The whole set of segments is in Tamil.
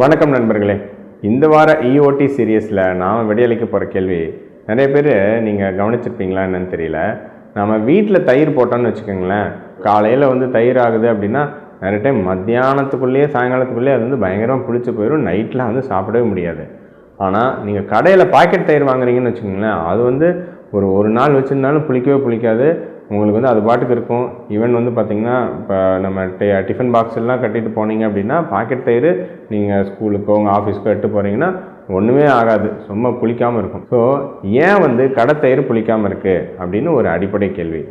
வணக்கம் நண்பர்களே. இந்த வார இஓடி சீரியஸில் நாம் விடையளிக்க போகிற கேள்வி நிறைய பேர் நீங்கள் கவனிச்சிருப்பீங்களா என்னன்னு தெரியல. நம்ம வீட்டில் தயிர் போட்டோம்னு வச்சுக்கோங்களேன். காலையில் வந்து தயிர் ஆகுது அப்படின்னா நிறைய டைம் மத்தியானத்துக்குள்ளேயே சாயங்காலத்துக்குள்ளேயே அது வந்து பயங்கரமாக பிடிச்சி போயிடும் நைட்டில் வந்து சாப்பிடவே முடியாது. ஆனால் நீங்கள் கடையில் பாக்கெட் தயிர் வாங்குறீங்கன்னு வச்சுக்கோங்களேன் அது வந்து ஒரு ஒரு நாள் வச்சுருந்தாலும் புளிக்கவே புளிக்காது. உங்களுக்கு வந்து அது பாட்டுக்கு இருக்கும். ஈவன் வந்து பார்த்தீங்கன்னா இப்போ நம்ம டே டிஃபன் பாக்ஸ் எல்லாம் கட்டிட்டு போனீங்க அப்படின்னா பாக்கெட் தயிர் நீங்கள் ஸ்கூலுக்கோ உங்கள் ஆஃபீஸ்க்கோ எட்டு போகிறீங்கன்னா ஒன்றுமே ஆகாது. சும்மா புளிக்காமல் இருக்கும். ஸோ ஏன் வந்து கடை தயிர் புளிக்காமல் இருக்குது அப்படின்னு ஒரு அடிப்படை கேள்வி.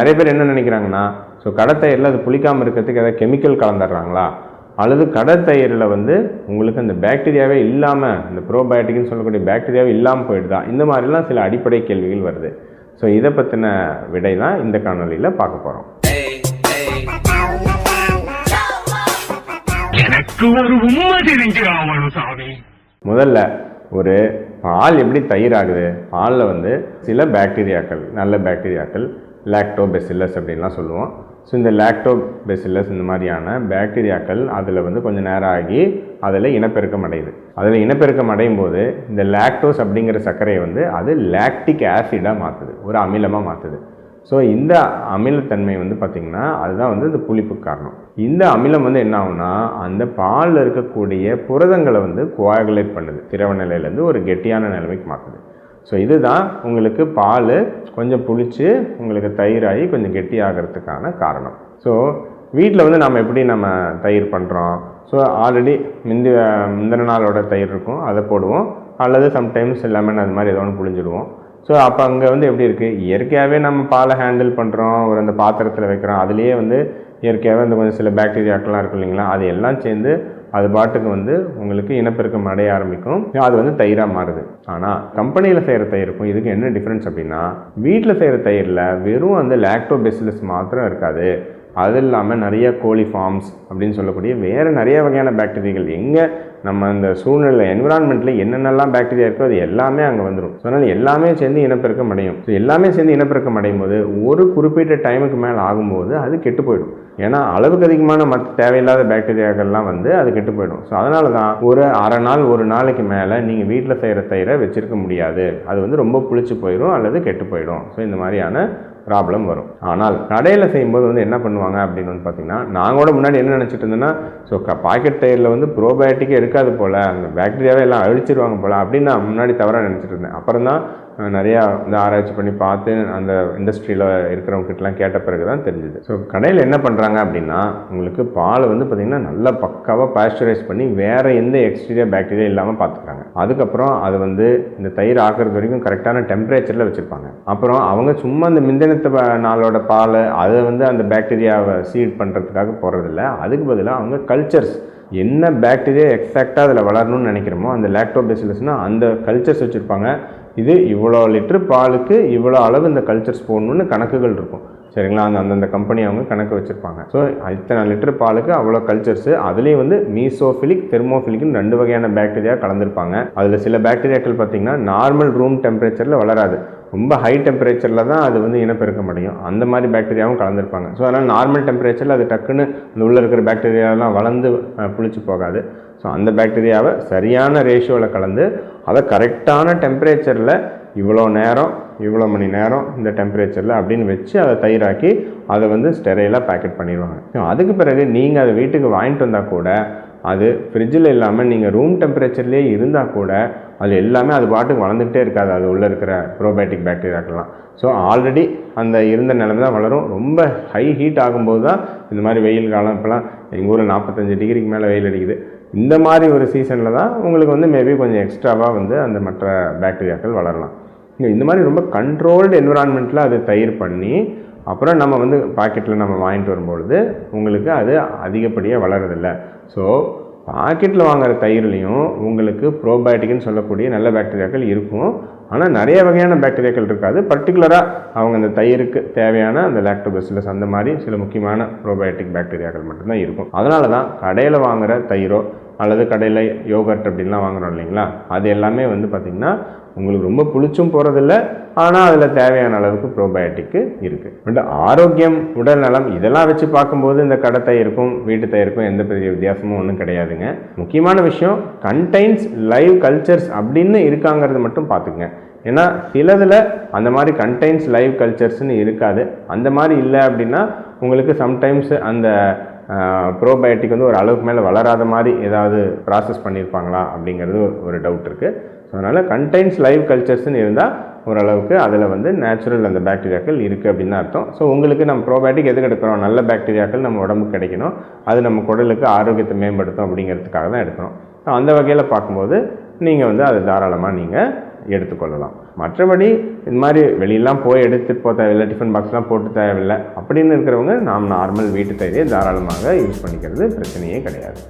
நிறைய பேர் என்ன நினைக்கிறாங்கன்னா ஸோ கடை தயிரில் அது புளிக்காமல் இருக்கிறதுக்கு ஏதாவது கெமிக்கல் கலந்துடுறாங்களா? அல்லது கடை தயிரில் வந்து உங்களுக்கு அந்த பாக்டீரியாவே இல்லாமல் இந்த ப்ரோபயோட்டிக்னு சொல்லக்கூடிய பாக்டீரியாவே இல்லாமல் போயிடுதா? இந்த மாதிரிலாம் சில அடிப்படை கேள்விகள் வருது. ஸோ இதை பற்றின விடை தான் இந்த காணொலியில் பார்க்க போகிறோம் எனக்கு ஒரு உண்மை தெரிஞ்சு ஆகணும் சாமி. முதல்ல ஒரு பால் எப்படி தயிர் ஆகுது பாலில் வந்து சில பாக்டீரியாக்கள் நல்ல பாக்டீரியாக்கள் லாக்டோபெசில்லஸ் அப்படின்லாம் சொல்லுவோம். ஸோ இந்த லாக்டோபெசில்லஸ் இந்த மாதிரியான பாக்டீரியாக்கள் அதில் வந்து கொஞ்சம் நேரம் ஆகி அதில் இனப்பெருக்கம் அடையுது. அதில் இனப்பெருக்கம் அடையும் போது இந்த லாக்டோஸ் அப்படிங்கிற சர்க்கரையை வந்து அது லாக்டிக் ஆசிடாக மாற்றுது ஒரு அமிலமாக மாற்றுது ஸோ இந்த அமிலத்தன்மை வந்து பார்த்திங்கன்னா அதுதான் வந்து இந்த புளிப்பு காரணம். இந்த அமிலம் வந்து என்ன ஆகும்னா அந்த பாலில் இருக்கக்கூடிய புரதங்களை வந்து கோஆகுலேட் பண்ணுது. திரவ நிலையிலேருந்து ஒரு கெட்டியான நிலைமைக்கு மாற்றுது ஸோ இதுதான் உங்களுக்கு பால் கொஞ்சம் புளிச்சு உங்களுக்கு தயிராகி கொஞ்சம் கெட்டி ஆகிறதுக்கான காரணம். ஸோ வீட்டில் வந்து நம்ம எப்படி நம்ம தயிர் பண்ணுறோம் ஸோ ஆல்ரெடி முந்தி முந்தின நாளோட தயிர் இருக்கும் அதை போடுவோம். அல்லது சம்டைம்ஸ் லெமன் அது மாதிரி ஏதோ ஒன்று புளிஞ்சிடுவோம். ஸோ அப்போ அங்கே வந்து எப்படி இருக்குது இயற்கையாகவே நம்ம பாலை ஹேண்டில் பண்ணுறோம் ஒரு அந்த பாத்திரத்தில் வைக்கிறோம். அதுலேயே வந்து இயற்கையாகவே அந்த கொஞ்சம் சில பாக்டீரியாக்கள்லாம் இருக்கும் இல்லைங்களா? அது எல்லாம் சேர்ந்து அது பாட்டுக்கு வந்து உங்களுக்கு இனப்பெருக்கம் அடைய ஆரம்பிக்கும். அது வந்து தயிராக மாறுது. ஆனால் கம்பெனியில் செய்கிற தயிருக்கும். இதுக்கு என்ன டிஃப்ரென்ஸ் அப்படின்னா வீட்டில் செய்கிற தயிரில் வெறும் அந்த லாக்டோபெசிலஸ் மாத்திரம் இருக்காது. அது இல்லாமல் நிறைய கோழி ஃபார்ம்ஸ் அப்படின்னு சொல்லக்கூடிய வேறு நிறைய வகையான பாக்டீரியாக்கள். எங்கே நம்ம அந்த சூழ்நிலை என்விரான்மெண்ட்டில் என்னென்னலாம் பாக்டீரியா இருக்கோ அது எல்லாமே அங்கே வந்துடும் ஸோ அதனால் எல்லாமே சேர்ந்து இனப்பெருக்கம் அடையும். ஸோ எல்லாமே சேர்ந்து இனப்பெருக்கம் அடையும் போது ஒரு குறிப்பிட்ட டைமுக்கு மேலே ஆகும்போது அது கெட்டு போயிடும். ஏன்னா அளவுக்கு அதிகமான மற்ற தேவையில்லாத பாக்டீரியாக்கள்லாம் வந்து அது கெட்டு போயிடும். ஸோ அதனால தான் ஒரு அரை நாள் ஒரு நாளைக்கு மேலே நீங்கள் வீட்டில் செய்கிற தயிரை வச்சுருக்க முடியாது. அது வந்து ரொம்ப புளிச்சு போயிடும் அல்லது கெட்டு போயிடும். ஸோ இந்த மாதிரியான ப்ராப்ளம் வரும். ஆனால் கடையில் செய்யும்போது வந்து என்ன பண்ணுவாங்க அப்படின்னு வந்து பார்த்தீங்கன்னா நாங்கள் கூட முன்னாடி என்ன நினச்சிட்டு இருந்தேன்னா ஸோ பாக்கெட் டயரில் வந்து ப்ரோபயோட்டிக்கே இருக்காது போல் அந்த பேக்டீரியாவே எல்லாம் அழிச்சிருவாங்க போல் அப்படின்னு நான் முன்னாடி தவறாக நினச்சிட்டு இருந்தேன். அப்புறம் தான் நிறையா வந்து ஆராய்ச்சி பண்ணி பார்த்து அந்த இண்டஸ்ட்ரியில் இருக்கிறவங்ககிட்டலாம் கேட்ட பிறகு தான் தெரிஞ்சுது. ஸோ கடையில் என்ன பண்ணுறாங்க அப்படின்னா உங்களுக்கு பால் வந்து பார்த்திங்கன்னா நல்லா பக்காவாக பாஸ்டரைஸ் பண்ணி வேறு எந்த எக்ஸ்டீரியா பாக்டீரியா இல்லாமல் பார்த்துக்கிறாங்க அதுக்கப்புறம் அது வந்து இந்த தயிர் ஆக்குறது வரைக்கும் கரெக்டான டெம்பரேச்சரில் வச்சுருப்பாங்க. அப்புறம் அவங்க சும்மா அந்த மிந்தினத்து நாளோட பால் அதை வந்து அந்த பாக்டீரியாவை சீட் பண்ணுறதுக்காக போடுறதில்ல அதுக்கு பதிலாக அவங்க கல்ச்சர்ஸ் என்ன பாக்டீரியா எக்ஸாக்டாக அதில் வளரணும்னு நினைக்கிறோமோ அந்த லாக்டோபெசிலஸ்னால் அந்த கல்ச்சர்ஸ் வச்சுருப்பாங்க. இது இவ்வளோ லிட்டரு பாலுக்கு இவ்வளோ அளவு இந்த கல்ச்சர்ஸ் போடணும்னு கணக்குகள் இருக்கும். சரிங்களா? அந்த அந்தந்த கம்பெனி அவங்க கணக்கு வச்சுருப்பாங்க. ஸோ இத்தனை லிட்டர் பாலுக்கு அவ்வளோ கல்ச்சர்ஸு அதுலேயும் வந்து மீசோஃபிலிக் தெர்மோஃபிலிக்னு ரெண்டு வகையான பாக்டீரியா கலந்துருப்பாங்க. அதில் சில பாக்டீரியாக்கள் பார்த்தீங்கன்னா நார்மல் ரூம் டெம்பரேச்சரில் வளராது. ரொம்ப ஹை டெம்பரேச்சரில் தான் அது வந்து இனப்பெருக்க முடியும். அந்த மாதிரி பாக்டீரியாவும் கலந்துருப்பாங்க. ஸோ அதனால் நார்மல் டெம்பரேச்சரில் அது டக்குன்னு அந்த உள்ளே இருக்கிற பாக்டீரியாலாம் வளர்ந்து புளிச்சு போகாது. ஸோ அந்த பாக்டீரியாவை சரியான ரேஷியோவில் கலந்து அதை கரெக்டான டெம்பரேச்சரில் இவ்வளோ நேரம் இவ்வளோ மணி நேரம் இந்த டெம்பரேச்சரில் அப்படின்னு வச்சு அதை தயிராக்கி அதை வந்து ஸ்டெரைலாக பேக்கெட் பண்ணிடுவாங்க. அதுக்கு பிறகு நீங்கள் அதை வீட்டுக்கு வாங்கிட்டு வந்தால் கூட அது ஃப்ரிட்ஜில் இல்லாமல் நீங்கள் ரூம் டெம்பரேச்சர்லேயே இருந்தால் கூட அது எல்லாமே அது பாட்டுக்கு வளர்ந்துக்கிட்டே இருக்காது. அது உள்ளே இருக்கிற ப்ரோபயோட்டிக் பாக்டீரியாக்கெல்லாம் ஸோ ஆல்ரெடி அந்த இருந்த நிலம தான் வளரும். ரொம்ப ஹை ஹீட் ஆகும்போது தான் இந்த மாதிரி வெயில் காலம் இப்போலாம் எங்கள் ஊரில் நாற்பத்தஞ்சு டிகிரிக்கு மேலே வெயில் அடிக்குது. இந்த மாதிரி ஒரு சீசனில் தான் உங்களுக்கு வந்து மேபி கொஞ்சம் எக்ஸ்ட்ராவாக வந்து அந்த மற்ற பாக்டீரியாக்கள் வளரலாம். இந்த மாதிரி ரொம்ப கண்ட்ரோல்டு என்விரான்மெண்ட்டில் அது தயிர் பண்ணி அப்புறம் நம்ம வந்து பாக்கெட்டில் நம்ம வாங்கிட்டு வரும்பொழுது உங்களுக்கு அது அதிகப்படியாக வளரதில்லை. ஸோ பாக்கெட்டில் வாங்குகிற தயிர்லேயும் உங்களுக்கு ப்ரோபயோட்டிக்னு சொல்லக்கூடிய நல்ல பாக்டீரியாக்கள் இருக்கும். ஆனால் நிறைய வகையான பாக்டீரியாக்கள் இருக்காது. பர்டிகுலராக அவங்க அந்த தயிருக்கு தேவையான அந்த லாக்டோபெசிலஸ் அந்த மாதிரி சில முக்கியமான ப்ரோபயோட்டிக் பாக்டீரியாக்கள் மட்டும்தான் இருக்கும். அதனால தான் கடையில் வாங்குகிற தயிரோ அல்லது கடையில் யோகர்ட் அப்படின்லாம் வாங்குறோம் இல்லைங்களா? அது எல்லாமே வந்து பார்த்திங்கன்னா உங்களுக்கு ரொம்ப புளிச்சும் போகிறதில்ல ஆனால் அதில் தேவையான அளவுக்கு ப்ரோபயோட்டிக்கு இருக்குது பட் ஆரோக்கியம் உடல் நலம் இதெல்லாம் வச்சு பார்க்கும்போது இந்த கடை தயிருக்கும் வீட்டு தயிருக்கும் எந்த பெரிய வித்தியாசமும் ஒன்றும் கிடையாதுங்க. முக்கியமான விஷயம் கண்டெய்ன்ஸ் லைவ் கல்ச்சர்ஸ் அப்படின்னு இருக்காங்கிறது மட்டும் பார்த்துக்குங்க. ஏன்னா சிலதில் அந்த மாதிரி கண்டெய்ன்ஸ் லைவ் கல்ச்சர்ஸ்னு இருக்காது. அந்த மாதிரி இல்லை அப்படின்னா உங்களுக்கு சம்டைம்ஸ் அந்த ப்ரோபயோட்டிக் வந்து ஒரு அளவுக்கு மேலே வளராத மாதிரி ஏதாவது ப்ராசஸ் பண்ணியிருப்பாங்களா அப்படிங்கிறது ஒரு- டவுட் இருக்குது ஸோ அதனால் கண்டைன்ஸ் லைவ் கல்ச்சர்ஸ்னு இருந்தால் ஓரளவுக்கு அதில் வந்து நேச்சுரல் அந்த பாக்டீரியாக்கள் இருக்குது அப்படின்னு அர்த்தம். ஸோ உங்களுக்கு நம்ம ப்ரோபயோட்டிக் எதுக்கு எடுக்கிறோம்? நல்ல பாக்டீரியாக்கள் நம்ம உடம்புக்கு கிடைக்கணும். அது நம்ம குடலுக்கு ஆரோக்கியத்தை மேம்படுத்தும் அப்படிங்கிறதுக்காக தான் எடுக்கிறோம். ஸோ அந்த வகையில் பார்க்கும்போது நீங்கள் வந்து அதை தாராளமாக நீங்கள் எடுத்துக்கொள்ளலாம். மற்றபடி இது மாதிரி வெளியெல்லாம் போய் எடுத்துகிட்டு போக தேவையில்லை டிஃபன் பாக்ஸ்லாம் போட்டு தேவையில்லை அப்படின்னு இருக்கிறவங்க நாம் நார்மல் வீட்டு தயிரை தாராளமாக யூஸ் பண்ணிக்கிறது பிரச்சனையே கிடையாது.